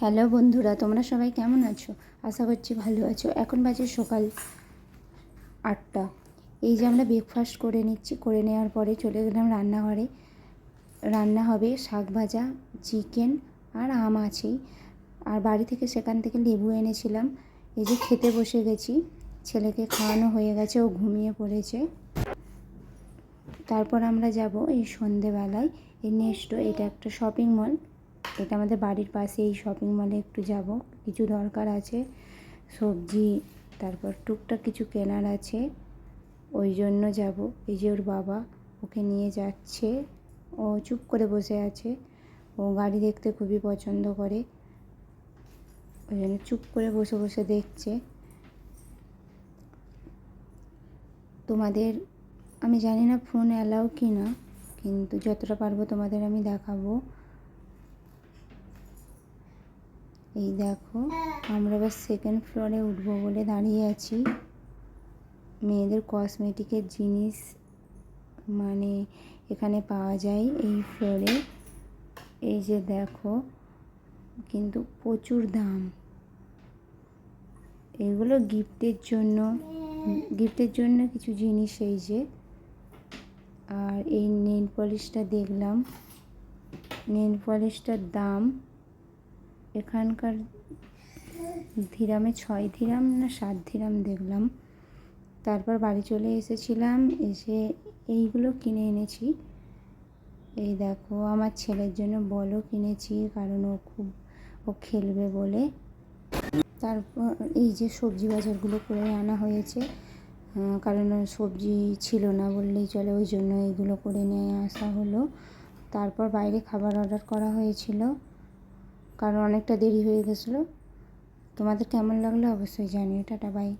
Hello বন্ধুরা, তোমরা সবাই কেমন আছো? আশা করছি ভালো আছো। এখন বাজে সকাল আটটা। এই যে আমরা ব্রেকফাস্ট করে নিচ্ছি, করে নেওয়ার পরে চলে গেলাম রান্নাঘরে। রান্না হবে শাক ভাজা চিকেন আর আম আছেই। আর বাড়ি থেকে সেখান থেকে লেবু এনেছিলাম। এই যে খেতে বসে গেছি। ছেলেকে খাওয়ানো হয়ে গেছে, ও ঘুমিয়ে পড়েছে। তারপর আমরা যাব এই সন্ধেবেলায়। এই নেক্সট এটা একটা শপিং মল এটা আমাদের বাড়ির পাশে এই শপিং মলে একটু যাব। কিছু দরকার আছে, সবজি, তারপর টুকটাক কিছু কেনার আছে, ওই জন্য যাব। এই যে ওর বাবা, ওকে নিয়ে যাচ্ছে। ও চুপ করে বসে আছে। ও গাড়ি দেখতে খুবই পছন্দ করে। ওই জন্য চুপ করে বসে বসে দেখছে। তোমাদের, আমি জানি না ফোন অ্যালাউ কি না কিন্তু যতটা পারব তোমাদের আমি দেখাবো। এই দেখো, আমরা এবার সেকেন্ড ফ্লোরে উঠবো বলে দাঁড়িয়ে আছি। মেয়েদের কসমেটিকের জিনিস মানে এখানে পাওয়া যায় এই ফ্লোরে এই যে দেখো, কিন্তু প্রচুর দাম। এগুলো গিফটের জন্য গিফটের জন্য কিছু জিনিস এই যে। আর এই নেল পলিশটা দেখলাম। নেল পলিশটার দাম এখানকার ধীরামে ছয় ধীরাম না সাত ধীরাম দেখলাম। তারপর বাড়ি চলে এসেছিলাম, এসে এইগুলো কিনে এনেছি। এই দেখো, আমার ছেলের জন্য বলও কিনেছি, কারণ ও খুব, ও খেলবে বলে। তারপর এই যে সবজি বাজারগুলো করে আনা হয়েছে কারণ সবজি ছিল না বললেই চলে, ওই জন্য এইগুলো করে নিয়ে আসা হলো। তারপর বাইরে খাবার অর্ডার করা হয়েছিল। কারণ অনেকটা দেরি হয়ে গেছিল। তোমাদের কেমন লাগল অবশ্যই জানিও টাটা বাই